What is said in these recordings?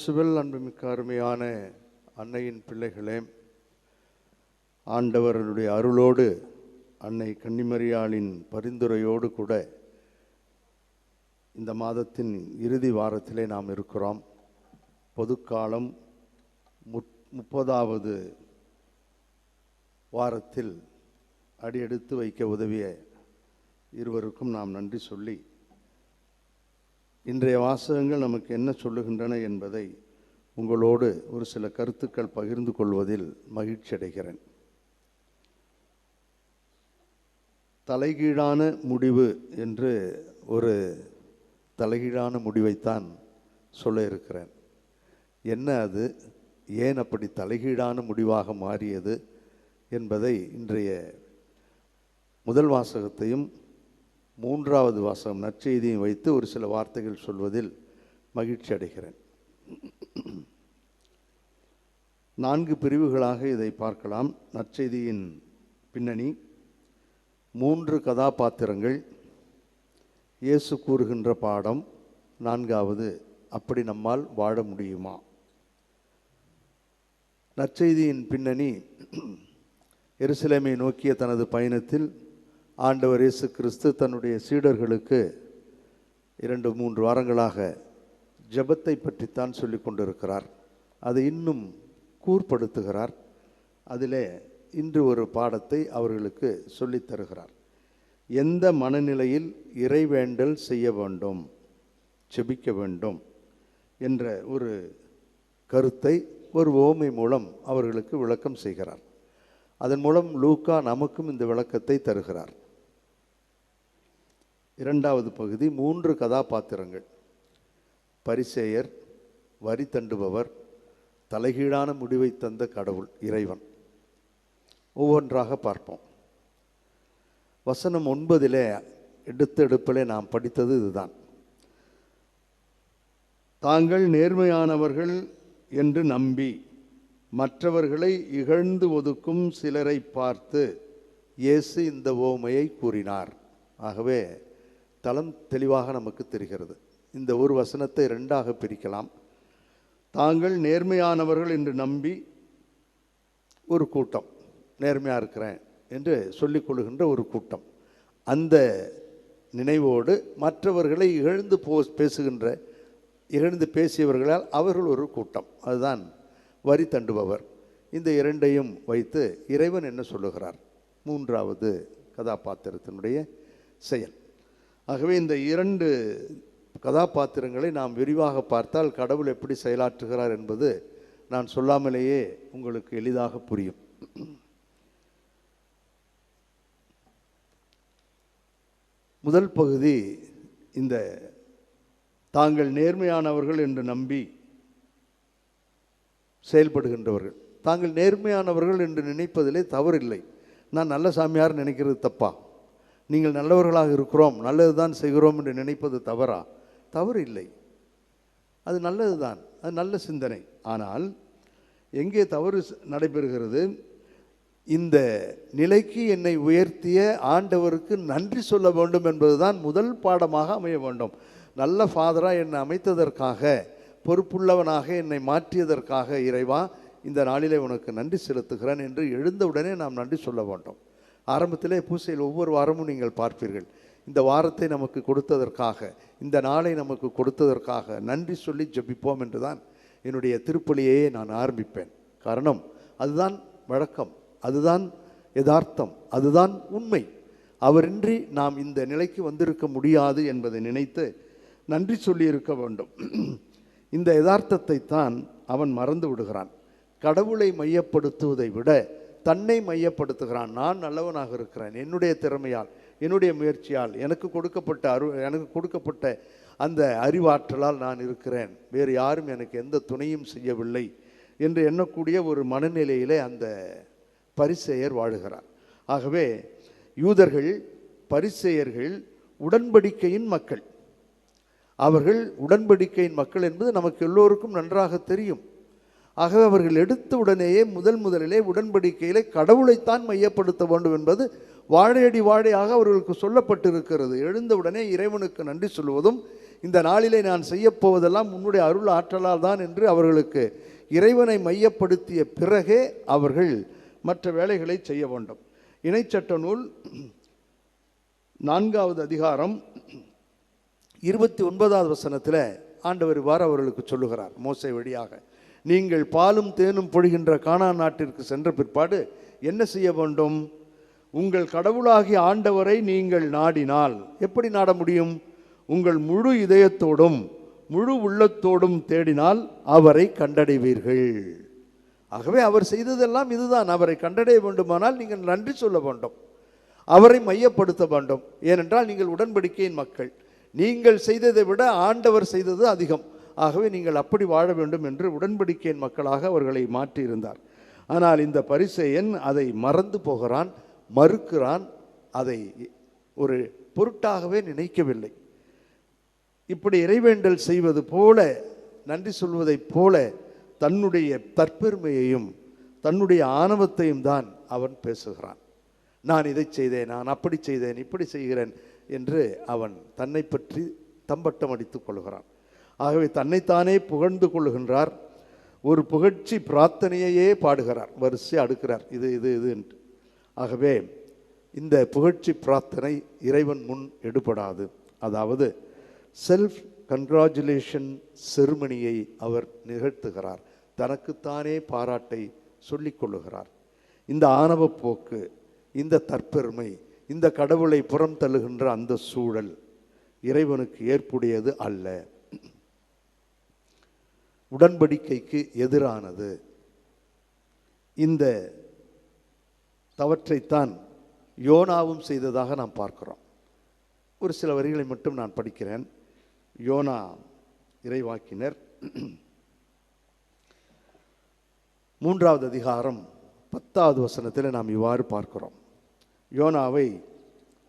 இயேசுவில் அன்புமிக்க அருமையான அன்னையின் பிள்ளைகளே ஆண்டவருடைய அருளோடு அன்னை கன்னிமரியாளின் பரிந்துரையோடு கூட இந்த மாதத்தின் இறுதி வாரத்திலே நாம் இருக்கிறோம். பொதுக்காலம் முத் முப்பதாவது வாரத்தில் அடியெடுத்து வைக்க உதவிய இருவருக்கும் நாம் நன்றி சொல்லி இன்றைய வாசகங்கள் நமக்கு என்ன சொல்லுகின்றன என்பதை உங்களோடு ஒரு சில கருத்துக்கள் பகிர்ந்து கொள்வதில் மகிழ்ச்சி அடைகிறேன். தலைகீழான முடிவு என்று ஒரு தலைகீழான முடிவைத்தான் சொல்ல இருக்கிறேன். என்ன அது? ஏன் அப்படி தலைகீழான முடிவாக மாறியது என்பதை இன்றைய முதல் வாசகத்தையும் மூன்றாவது வாசகம் நற்செய்தியும் வைத்து ஒரு சில வார்த்தைகள் சொல்வதில் மகிழ்ச்சி அடைகிறேன். நான்கு பிரிவுகளாக இதை பார்க்கலாம். நற்செய்தியின் பின்னணி மூன்று கதாபாத்திரங்கள் இயேசு கூறுகின்ற பாடம் நான்காவது அப்படி நம்மால் வாழ முடியுமா? நற்செய்தியின் பின்னணி எருசலேமை நோக்கிய தனது பயணத்தில் ஆண்டவர் இயேசு கிறிஸ்து தன்னுடைய சீடர்களுக்கு இரண்டு மூன்று வாரங்களாக ஜபத்தை பற்றித்தான் சொல்லிக் கொண்டிருக்கிறார். அதை இன்னும் கூர்ப்படுத்துகிறார். அதிலே இன்று ஒரு பாடத்தை அவர்களுக்கு சொல்லித் தருகிறார். எந்த மனநிலையில் இறைவேண்டல் செய்ய வேண்டும் செபிக்க வேண்டும் என்ற ஒரு கருத்தை ஒரு ஓமை மூலம் அவர்களுக்கு விளக்கம் செய்கிறார். அதன் மூலம் லூக்கா நமக்கும் இந்த விளக்கத்தை தருகிறார். இரண்டாவது பகுதி மூன்று கதாபாத்திரங்கள். பரிசேயர் வரி தண்டுபவர் தலைகீழான முடிவை தந்த கடவுள் இறைவன். ஒவ்வொன்றாக பார்ப்போம். வசனம் ஒன்பதிலே எடுத்த எடுப்பிலே நாம் படித்தது இதுதான். தாங்கள் நேர்மையானவர்கள் என்று நம்பி மற்றவர்களை இகழ்ந்து ஒதுக்கும் சிலரை பார்த்து இயேசு இந்த ஓமையை கூறினார். ஆகவே தளம் தெளிவாக நமக்கு தெரிகிறது. இந்த ஒரு வசனத்தை ரெண்டாக பிரிக்கலாம். தாங்கள் நேர்மையானவர்கள் என்று நம்பி ஒரு கூட்டம் நேர்மையாக இருக்கிறேன் என்று சொல்லிக் கொள்கின்ற ஒரு கூட்டம். அந்த நினைவோடு மற்றவர்களை இகழ்ந்து போ பேசுகின்ற இகழ்ந்து பேசியவர்களால் அவர்கள் ஒரு கூட்டம். அதுதான் வரி தண்டுபவர். இந்த இரண்டையும் வைத்து இறைவன் என்ன சொல்லுகிறார்? மூன்றாவது கதாபாத்திரத்தினுடைய செயல். ஆகவே இந்த இரண்டு கதாபாத்திரங்களை நாம் விரிவாக பார்த்தால் கடவுள் எப்படி செயலாற்றுகிறார் என்பது நான் சொல்லாமலேயே உங்களுக்கு எளிதாக புரியும். முதல் பகுதி இந்த தாங்கள் நேர்மையானவர்கள் என்று நம்பி செயல்படுகின்றவர்கள். தாங்கள் நேர்மையானவர்கள் என்று நினைப்பதிலே தவறில்லை. நான் நல்ல சாமியார் நினைக்கிறது தப்பா? நீங்கள் நல்லவர்களாக இருக்கிறோம் நல்லது தான் செய்கிறோம் என்று நினைப்பது தவறா? தவறு இல்லை அது நல்லது தான் அது நல்ல சிந்தனை. ஆனால் எங்கே தவறு நடைபெறுகிறது? இந்த நிலைக்கு என்னை உயர்த்திய ஆண்டவருக்கு நன்றி சொல்ல வேண்டும் என்பதுதான் முதல் பாடமாக அமைய வேண்டும். நல்ல ஃபாதராக என்னை அமைத்ததற்காக பொறுப்புள்ளவனாக என்னை மாற்றியதற்காக இறைவா இந்த நாளிலே உனக்கு நன்றி செலுத்துகிறேன் என்று எழுந்தவுடனே நாம் நன்றி சொல்ல வேண்டும். ஆரம்பத்திலே பூசையில் ஒவ்வொரு வாரமும் நீங்கள் பார்ப்பீர்கள். இந்த வாரத்தை நமக்கு கொடுத்ததற்காக இந்த நாளை நமக்கு கொடுத்ததற்காக நன்றி சொல்லி ஜபிப்போம் என்று தான் என்னுடைய திருப்பலியையே நான் ஆரம்பிப்பேன். காரணம் அதுதான் வழக்கம் அதுதான் யதார்த்தம் அதுதான் உண்மை. அவரின்றி நாம் இந்த நிலைக்கு வந்திருக்க முடியாது என்பதை நினைத்து நன்றி சொல்லியிருக்க வேண்டும். இந்த யதார்த்தத்தை தான் அவன் மறந்து விடுகிறான். கடவுளை மையப்படுத்துவதை விட தன்னை மையப்படுத்துகிறான். நான் நல்லவனாக இருக்கிறேன். என்னுடைய திறமையால் என்னுடைய முயற்சியால் எனக்கு கொடுக்கப்பட்ட அரு எனக்கு கொடுக்கப்பட்ட அந்த அறிவாற்றலால் நான் இருக்கிறேன். வேறு யாரும் எனக்கு எந்த துணையும் செய்யவில்லை என்று எண்ணக்கூடிய ஒரு மனநிலையிலே அந்த பரிசெயர் வாழுகிறார். ஆகவே யூதர்கள் பரிசெயர்கள் உடன்படிக்கையின் மக்கள். அவர்கள் உடன்படிக்கையின் மக்கள் என்பது நமக்கு எல்லோருக்கும் நன்றாக தெரியும். ஆகவே அவர்கள் எடுத்த உடனேயே முதல் முதலிலே உடன்படிக்கையிலே கடவுளைத்தான் மையப்படுத்த வேண்டும் என்பது வாழையடி வாழையாக அவர்களுக்கு சொல்லப்பட்டிருக்கிறது. எழுந்தவுடனே இறைவனுக்கு நன்றி சொல்வதும் இந்த நாளிலே நான் செய்யப்போவதெல்லாம் உன்னுடைய அருள் ஆற்றலால் தான் என்று அவர்களுக்கு இறைவனை மையப்படுத்திய பிறகே அவர்கள் மற்ற வேலைகளை செய்ய வேண்டும். இணைச்சட்ட நூல் நான்காவது அதிகாரம் இருபத்தி ஒன்பதாவது வசனத்தில் ஆண்டவர் இவ்வாறு அவர்களுக்கு சொல்லுகிறார். மோசை வழியாக நீங்கள் பாலும் தேனும் பொழிகின்ற கானா நாட்டிற்கு சென்ற பிற்பாடு என்ன செய்ய வேண்டும்? உங்கள் கடவுளாகிய ஆண்டவரை நீங்கள் நாடினால் எப்படி நாட முடியும்? உங்கள் முழு இதயத்தோடும் முழு உள்ளத்தோடும் தேடினால் அவரை கண்டடைவீர்கள். ஆகவே அவர் செய்ததெல்லாம் இதுதான். அவரை கண்டடைய வேண்டுமானால் நீங்கள் நன்றி சொல்ல வேண்டும். அவரை மையப்படுத்த வேண்டும். ஏனென்றால் நீங்கள் உடன்படிக்கையின் மக்கள். நீங்கள் செய்ததை விட ஆண்டவர் செய்தது அதிகம். ஆகவே நீங்கள் அப்படி வாழ வேண்டும் என்று உடன்படிக்கையின் மக்களாக அவர்களை மாற்றியிருந்தார். ஆனால் இந்த பரிசையன் அதை மறந்து போகிறான் மறுக்கிறான் அதை ஒரு பொருட்டாகவே நினைக்கவில்லை. இப்படி இறைவேண்டல் செய்வது போல நன்றி சொல்வதைப் போல தன்னுடைய தற்பெருமையையும் தன்னுடைய ஆணவத்தையும் தான் அவன் பேசுகிறான். நான் இதை செய்தேன் நான் அப்படி செய்தேன் இப்படி செய்கிறேன் என்று அவன் தன்னை பற்றி தம்பட்டம் அடித்துக் கொள்கிறான். ஆகவே தன்னைத்தானே புகழ்ந்து கொள்ளுகின்றார். ஒரு புகழ்ச்சி பிரார்த்தனையையே பாடுகிறார். வரிசை அடுக்கிறார். இது இது இது என்று. ஆகவே இந்த புகழ்ச்சி பிரார்த்தனை இறைவன் முன் எடுபடாது. அதாவது செல்ஃப் கங்க்ராச்சுலேஷன் செருமனியை அவர் நிகழ்த்துகிறார். தனக்குத்தானே பாராட்டை சொல்லிக் கொள்ளுகிறார். இந்த ஆணவப்போக்கு போக்கு இந்த தற்பெருமை இந்த கடவுளை புறம் தள்ளுகின்ற அந்த சூழல் இறைவனுக்கு ஏற்புடையது அல்ல. உடன்படிக்கைக்கு எதிரானது. இந்த தவற்றைத்தான் யோனாவும் செய்ததாக நாம் பார்க்கிறோம். ஒரு சில வரிகளை மட்டும் நான் படிக்கிறேன். யோனா இறைவாக்கினர். மூன்றாவது அதிகாரம் பத்தாவது வசனத்தில் நாம் இவ்வாறு பார்க்கிறோம். யோனாவை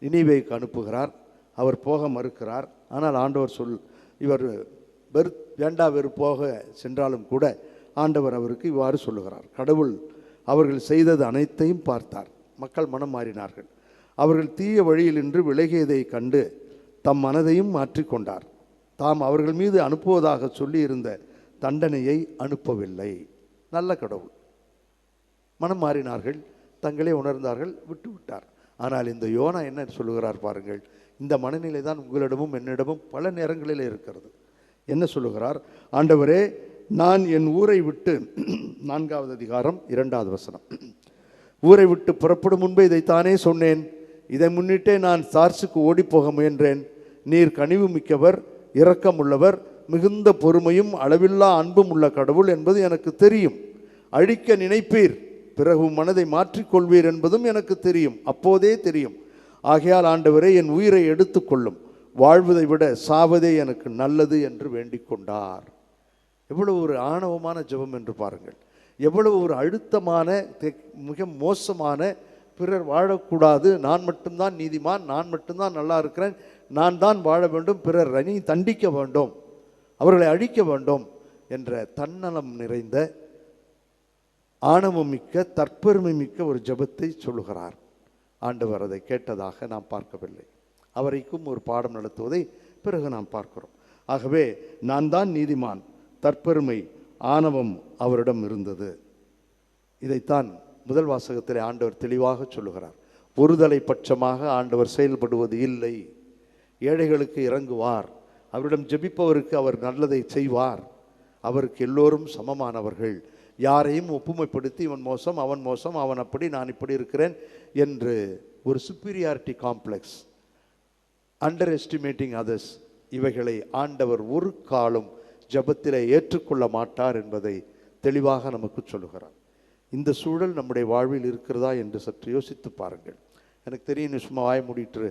நினைவேக்கு அனுப்புகிறார். அவர் போக மறுக்கிறார். ஆனால் ஆண்டவர் சொல் இவர் வெறு வேண்டா வெறுப்போக சென்றாலும் கூட ஆண்டவர் அவருக்கு இவ்வாறு சொல்லுகிறார். கடவுள் அவர்கள் செய்தது அனைத்தையும் பார்த்தார். மக்கள் மனம் மாறினார்கள். அவர்கள் தீய வழியில் நின்று விலகியதை கண்டு தம் மனதையும் மாற்றிக்கொண்டார். தாம் அவர்கள் மீது அனுப்புவதாக சொல்லியிருந்த தண்டனையை அனுப்பவில்லை. நல்ல கடவுள். மனம் மாறினார்கள் தங்களே உணர்ந்தார்கள் விட்டுவிட்டார். ஆனால் இந்த யோனா என்ன சொல்லுகிறார் பாருங்கள். இந்த மனநிலை தான் உங்களிடமும் என்னிடமும் பல நேரங்களில் இருக்கிறது. என்ன சொல்லுகிறார்? ஆண்டவரே நான் என் ஊரை விட்டு நான்காவது அதிகாரம் இரண்டாவது வசனம். ஊரை விட்டு புறப்படும் முன்பே இதைத்தானே சொன்னேன். இதை முன்னிட்டே நான் சார்ஸுக்கு ஓடிப்போக முயன்றேன். நீர் கனிவு மிக்கவர் இரக்கமுள்ளவர் மிகுந்த பொறுமையும் அளவில்லா அன்பும் உள்ள கடவுள் என்பது எனக்கு தெரியும். அழிக்க நினைப்பீர் பிறகு மனதை மாற்றிக்கொள்வீர் என்பதும் எனக்கு தெரியும். அப்போதே தெரியும். ஆகையால் ஆண்டவரே என் உயிரை எடுத்துக்கொள்ளும். வாழ்வதை விட சாவதே எனக்கு நல்லது என்று வேண்டிக் கொண்டார் எவ்வளவு ஒரு ஆணவமான ஜெபம் என்று பாருங்கள். எவ்வளவு ஒரு அழுத்தமான மிக மோசமான பிறர் வாழக்கூடாது. நான் மட்டும்தான் நீதிமான் நான் மட்டும்தான் நல்லா இருக்கிறேன். நான் தான் வாழ வேண்டும். பிறர் அணி தண்டிக்க வேண்டும். அவர்களை அழிக்க வேண்டும் என்ற தன்னலம் நிறைந்த ஆணவம் மிக்க தற்பெருமை மிக்க ஒரு ஜபத்தை சொல்லுகிறார். ஆண்டவர் அதை கேட்டதாக நாம் பார்க்கவில்லை. அவரைக்கும் ஒரு பாடம் நடத்துவதை பிறகு நாம் பார்க்கிறோம். ஆகவே நான் தான் நீதிமான் தற்பெருமை ஆணவம் அவரிடம் இருந்தது. இதைத்தான் முதல் வாசகத்தில் ஆண்டவர் தெளிவாக சொல்லுகிறார். ஒருதலை பட்சமாக ஆண்டவர் செயல்படுவது இல்லை. ஏழைகளுக்கு இறங்குவார். அவரிடம் ஜெபிப்பவருக்கு அவர் நல்லதை செய்வார். அவருக்கு எல்லோரும் சமமானவர்கள். யாரையும் ஒப்புமைப்படுத்தி இவன் மோசம் அவன் மோசம் அவன் அப்படி நான் இப்படி இருக்கிறேன் என்று ஒரு superiority complex underestimating others இவைகளை ஆண்டவர் ஒரு காலம் ஜபத்தில் ஏற்றுக்கொள்ள மாட்டார் என்பதை தெளிவாக நமக்கு சொல்லுகிறார். இந்த சூழல் நம்முடைய வாழ்வில் இருக்கிறதா என்று சற்று யோசித்து பாருங்கள். எனக்கு தெரியும் நீ சும்மா வாய மூடிட்டுரு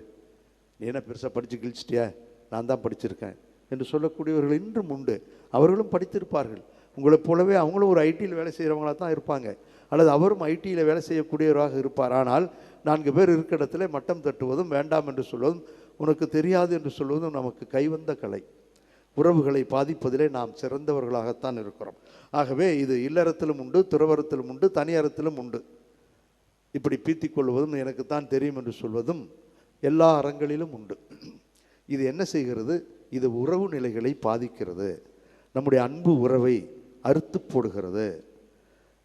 நீ என்ன பெருசாக படித்து கிழிச்சிட்டியா? நான் தான் படிச்சிருக்கேன் என்று சொல்லக்கூடியவர்கள் இன்றும் உண்டு. அவர்களும் படித்திருப்பார்கள். உங்களைப் போலவே அவங்களும் ஒரு ஐடியில் வேலை செய்கிறவங்களாக தான் இருப்பாங்க. அல்லது அவரும் ஐடியில் வேலை செய்யக்கூடியவராக இருப்பார். ஆனால் நான்கு பேர் இருக்க இடத்துல மட்டம் தட்டுவதும் வேண்டாம் என்று சொல்வதும் உனக்கு தெரியாது என்று சொல்வதும் நமக்கு கைவந்த கலை. உறவுகளை பாதிப்பதிலே நாம் சிறந்தவர்களாகத்தான் இருக்கிறோம். ஆகவே இது இல்லறத்திலும் உண்டு துறவரத்திலும் உண்டு தனியறத்திலும் உண்டு. இப்படி பீத்திக் கொள்வதும் எனக்கு தான் தெரியும் என்று சொல்வதும் எல்லா அறங்களிலும் உண்டு. இது என்ன செய்கிறது? இது உறவு நிலைகளை பாதிக்கிறது. நம்முடைய அன்பு உறவை அறுத்து போடுகிறது.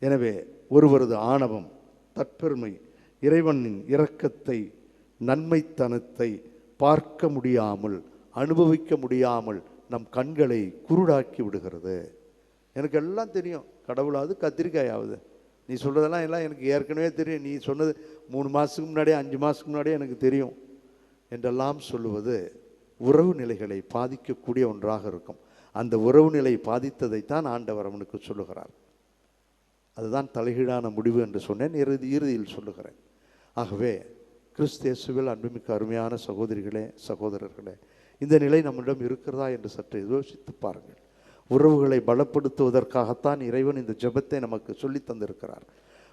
எனவே ஒருவரது ஆணவம் தற்பெருமை இறைவனின் இரக்கத்தை நன்மைத்தனத்தை பார்க்க முடியாமல் அனுபவிக்க முடியாமல் நம் கண்களை குருடாக்கி விடுகிறது. எனக்கு எல்லாம் தெரியும். கடவுளாவது கத்திரிக்காயாவது. நீ சொல்கிறதெல்லாம் எல்லாம் எனக்கு ஏற்கனவே தெரியும். நீ சொன்னது மூணு மாதத்துக்கு முன்னாடியே அஞ்சு மாதத்துக்கு முன்னாடியே எனக்கு தெரியும். என்றெல்லாம் சொல்லுவது உறவு நிலைகளை பாதிக்கக்கூடிய ஒன்றாக இருக்கும். அந்த உறவு நிலை பாதித்ததைத்தான் ஆண்டவர் அவனுக்கு சொல்லுகிறார். அதுதான் தலைகீழான முடிவு என்று சொன்னேன். இறுதி இறுதியில் சொல்லுகிறேன். ஆகவே கிறிஸ்தேசுவில் அன்புமிக்க அருமையான சகோதரிகளே சகோதரர்களே இந்த நிலை நம்மிடம் இருக்கிறதா என்று சற்று யோசித்து பாருங்கள். உறவுகளை பலப்படுத்துவதற்காகத்தான் இறைவன் இந்த ஜெபத்தை நமக்கு சொல்லி தந்திருக்கிறார்.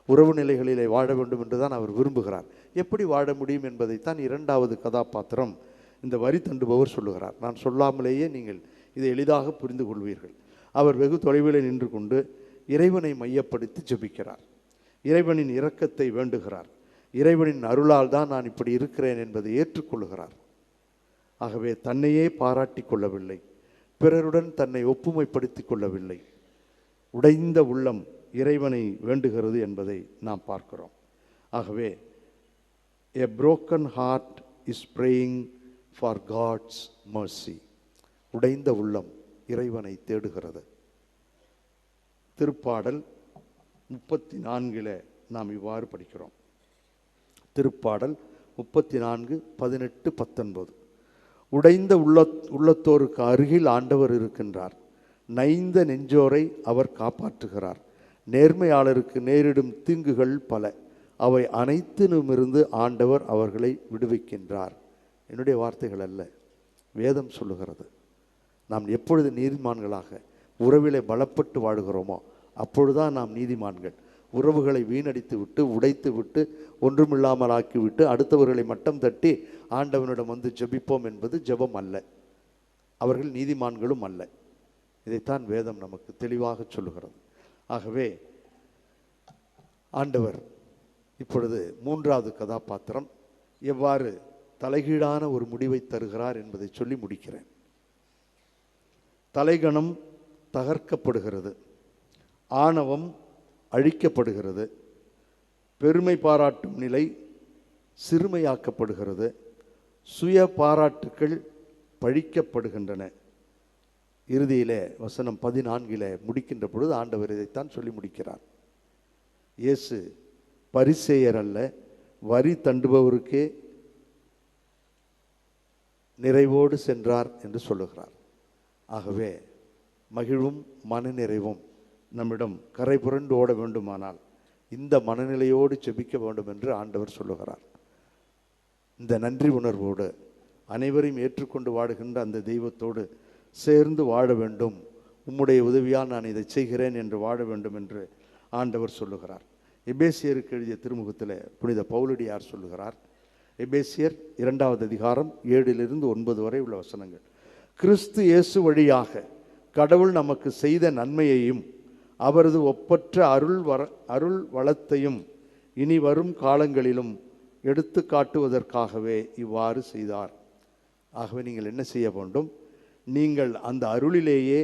உறவு நிலைகளிலே வாழ வேண்டும் என்று தான் அவர் விரும்புகிறார். எப்படி வாழ முடியும் என்பதைத்தான் இரண்டாவது கதாபாத்திரம் இந்த வரி தண்டுபவர் சொல்லுகிறார். நான் சொல்லாமலேயே நீங்கள் இதை எளிதாக புரிந்து கொள்வீர்கள். அவர் வெகு தொலைவில் நின்று கொண்டு இறைவனை மையப்படுத்தி ஜெபிக்கிறார். இறைவனின் இரக்கத்தை வேண்டுகிறார். இறைவனின் அருளால் தான் நான் இப்படி இருக்கிறேன் என்பதை ஏற்றுக்கொள்கிறார் ஆகவே தன்னையே பாராட்டி கொள்ளவில்லை. பிறருடன் தன்னை ஒப்புமைப்படுத்திக் கொள்ளவில்லை. உடைந்த உள்ளம் இறைவனை வேண்டுகிறது என்பதை நாம் பார்க்கிறோம். ஆகவே a broken heart is praying for God's mercy உடைந்த உள்ளம் இறைவனை தேடுகிறது. திருப்பாடல் முப்பத்தி நான்கில் நாம் இவ்வாறு படிக்கிறோம். திருப்பாடல் முப்பத்தி நான்கு பதினெட்டு பத்தொன்பது. உடைந்த உள்ள உள்ளத்தோருக்கு அருகில் ஆண்டவர் இருக்கின்றார். நைந்த நெஞ்சோரை அவர் காப்பாற்றுகிறார். நேர்மையாளருக்கு நேரிடும் தீங்குகள் பல. அவை அனைத்திலுமிருந்து ஆண்டவர் அவர்களை விடுவிக்கின்றார். என்னுடைய வார்த்தைகள் அல்ல வேதம் சொல்லுகிறது. நாம் எப்பொழுது நீதிமான்களாக உறவிலே பலப்பட்டு வாழுகிறோமோ அப்பொழுதுதான் நாம் நீதிமான்கள். உறவுகளை வீணடித்து விட்டு உடைத்து விட்டு ஒன்றுமில்லாமல் ஆக்கிவிட்டு அடுத்தவர்களை மட்டம் தட்டி ஆண்டவனிடம் வந்து ஜெபிப்போம் என்பது ஜெபம் அல்ல. அவர்கள் நீதிமான்களும் அல்ல. இதைத்தான் வேதம் நமக்கு தெளிவாக சொல்லுகிறது. ஆகவே ஆண்டவர் இப்பொழுது மூன்றாவது கதாபாத்திரம் எவ்வாறு தலைகீழான ஒரு முடிவை தருகிறார் என்பதை சொல்லி முடிக்கிறேன். தலைகணம் தகர்க்கப்படுகிறது. ஆணவம் அழிக்கப்படுகிறது. பெருமை பாராட்டும் நிலை சிறுமையாக்கப்படுகிறது. சுய பாராட்டுக்கள் பழிக்கப்படுகின்றன. இறுதியிலே வசனம் பதினான்கிலே முடிக்கின்ற பொழுது ஆண்டவர் இதைத்தான் சொல்லி முடிக்கிறார். இயேசு பரிசேயர் அல்ல வரி தண்டுபவருக்கே நிறைவோடு சென்றார் என்று சொல்லுகிறார். ஆகவே மகிழும் மனநிறைவும் நம்மிடம் கரை புரண்டு ஓட வேண்டுமானால் இந்த மனநிலையோடு செபிக்க வேண்டும் என்று ஆண்டவர் சொல்லுகிறார். இந்த நன்றி உணர்வோடு அனைவரையும் ஏற்றுக்கொண்டு வாடுகின்ற அந்த தெய்வத்தோடு சேர்ந்து வாழ வேண்டும். உம்முடைய உதவியால் நான் இதை செய்கிறேன் என்று வாழ வேண்டும் என்று ஆண்டவர் சொல்லுகிறார். எபேசியருக்கு எழுதிய திருமுகத்தில் புனித பவுலடியார் சொல்லுகிறார். எபேசியர் இரண்டாவது அதிகாரம் ஏழிலிருந்து ஒன்பது வரை உள்ள வசனங்கள். கிறிஸ்து இயேசு வழியாக கடவுள் நமக்கு செய்த நன்மையையும் அவரது ஒப்பற்ற அருள் வர அருள் வளத்தையும் இனி வரும் காலங்களிலும் எடுத்து காட்டுவதற்காகவே இவ்வாறு செய்தார். ஆகவே நீங்கள் என்ன செய்ய வேண்டும்? நீங்கள் அந்த அருளிலேயே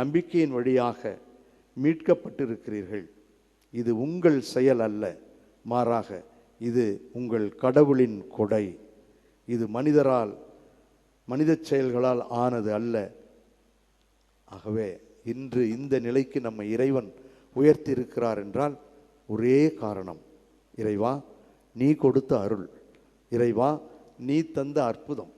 நம்பிக்கையின் வழியாக மீட்கப்பட்டிருக்கிறீர்கள். இது உங்கள் செயல் அல்ல. மாறாக இது உங்கள் கடவுளின் கொடை. இது மனிதரால் மனித செயல்களால் ஆனது அல்ல. ஆகவே இன்று இந்த நிலைக்கு நம்ம இறைவன் உயர்த்தி இருக்கிறார் என்றால் ஒரே காரணம். இறைவா நீ கொடுத்த அருள். இறைவா நீ தந்த அற்புதம்.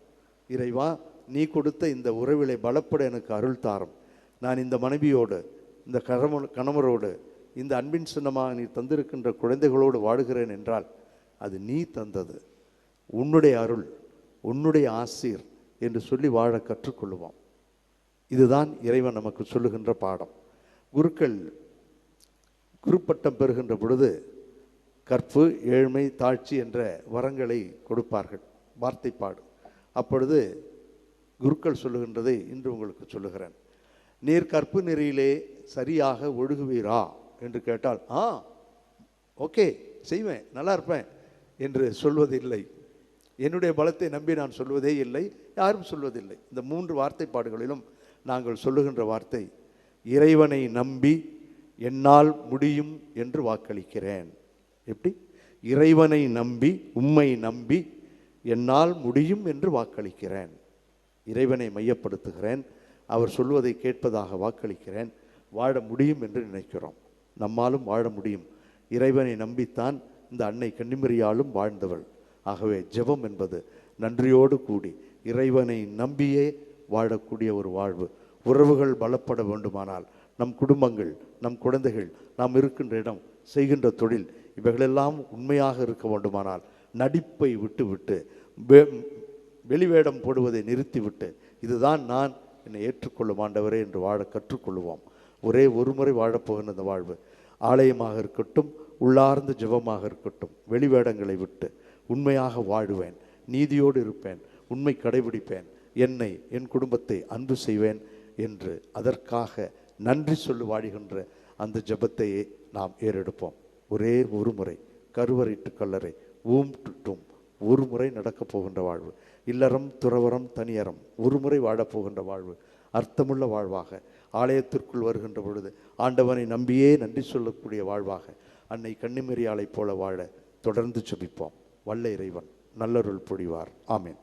இறைவா நீ கொடுத்த இந்த உறவிலை பலப்பட எனக்கு அருள் தாரம். நான் இந்த மனைவியோடு இந்த கணவ கணவரோடு இந்த அன்பின் சின்னமாக நீ தந்திருக்கின்ற குழந்தைகளோடு வாழுகிறேன் என்றால் அது நீ தந்தது. உன்னுடைய அருள் உன்னுடைய ஆசீர் என்று சொல்லி வாழ கற்றுக்கொள்வோம் இதுதான் இறைவன் நமக்கு சொல்லுகின்ற பாடம். குருக்கள் குருப்பட்டம் பெறுகின்ற பொழுது கற்பு ஏழ்மை தாழ்ச்சி என்ற வரங்களை கொடுப்பார்கள். வார்த்தைப்பாடு. அப்பொழுது குருக்கள் சொல்லுகின்றதை இன்று உங்களுக்கு சொல்லுகிறேன். நீர் கற்பு நெறியிலே சரியாக ஒழுகுவீரா? என்று கேட்டால் ஆ ஓகே செய்வேன் நல்லா இருப்பேன் என்று சொல்வதில்லை. என்னுடைய பலத்தை நம்பி நான் சொல்வதே இல்லை யாரும் சொல்வதில்லை. இந்த மூன்று வார்த்தைப்பாடுகளிலும் நாங்கள் சொல்லுகின்ற வார்த்தை இறைவனை நம்பி என்னால் முடியும் என்று வாக்களிக்கிறேன். எப்படி? இறைவனை நம்பி உம்மை நம்பி என்னால் முடியும் என்று வாக்களிக்கிறேன். இறைவனை மையப்படுத்துகிறேன். அவர் சொல்வதை கேட்பதாக வாக்களிக்கிறேன். வாழ முடியும் என்று நினைக்கிறோம். நம்மாலும் வாழ முடியும். இறைவனை நம்பித்தான் இந்த அன்னை கன்னிமரியாலும் வாழ்ந்தவள். ஆகவே ஜெபம் என்பது நன்றியோடு கூடி இறைவனை நம்பியே வாழக்கூடிய ஒரு வாழ்வு. உறவுகள் பலப்பட வேண்டுமானால் நம் குடும்பங்கள் நம் குழந்தைகள் நாம் இருக்கின்ற இடம் செய்கின்ற தொழில் இவைகளெல்லாம் உண்மையாக இருக்க வேண்டுமானால் நடிப்பை விட்டுவிட்டு வெளிவேடம் போடுவதை நிறுத்திவிட்டு இதுதான் நான் என்னை ஏற்றுக்கொள்ளும் ஆண்டவரே என்று வாழ கற்றுக்கொள்வோம். ஒரே ஒரு முறை வாழப்போகிற இந்த வாழ்வு. ஆலயமாக இருக்கட்டும் உள்ளார்ந்த ஜெபமாக இருக்கட்டும் வெளிவேடங்களை விட்டு உண்மையாக வாழுவேன். நீதியோடு இருப்பேன் உண்மை கடைபிடிப்பேன். என்னை என் குடும்பத்தை அன்பு செய்வேன் என்று அதற்காக நன்றி சொல்லி வாழுகின்ற அந்த ஜெபத்தையே நாம் ஏறெடுப்போம். ஒரே ஒரு முறை கருவறைட்டு கல்லறை ஊம் டும் ஒரு முறை நடக்கப் போகின்ற வாழ்வு. இல்லறம் துறவரம் தனியறம் ஒரு முறை வாழப் போகின்ற வாழ்வு. அர்த்தமுள்ள வாழ்வாக ஆலயத்திற்குள் வருகின்ற பொழுது ஆண்டவனை நம்பியே நன்றி சொல்லக்கூடிய வாழ்வாக அன்னை கன்னிமரியாளைப் போல வாழ தொடர்ந்து செபிப்போம் வல்ல இறைவன் நல்லருள் பொழிவார் ஆமேன்.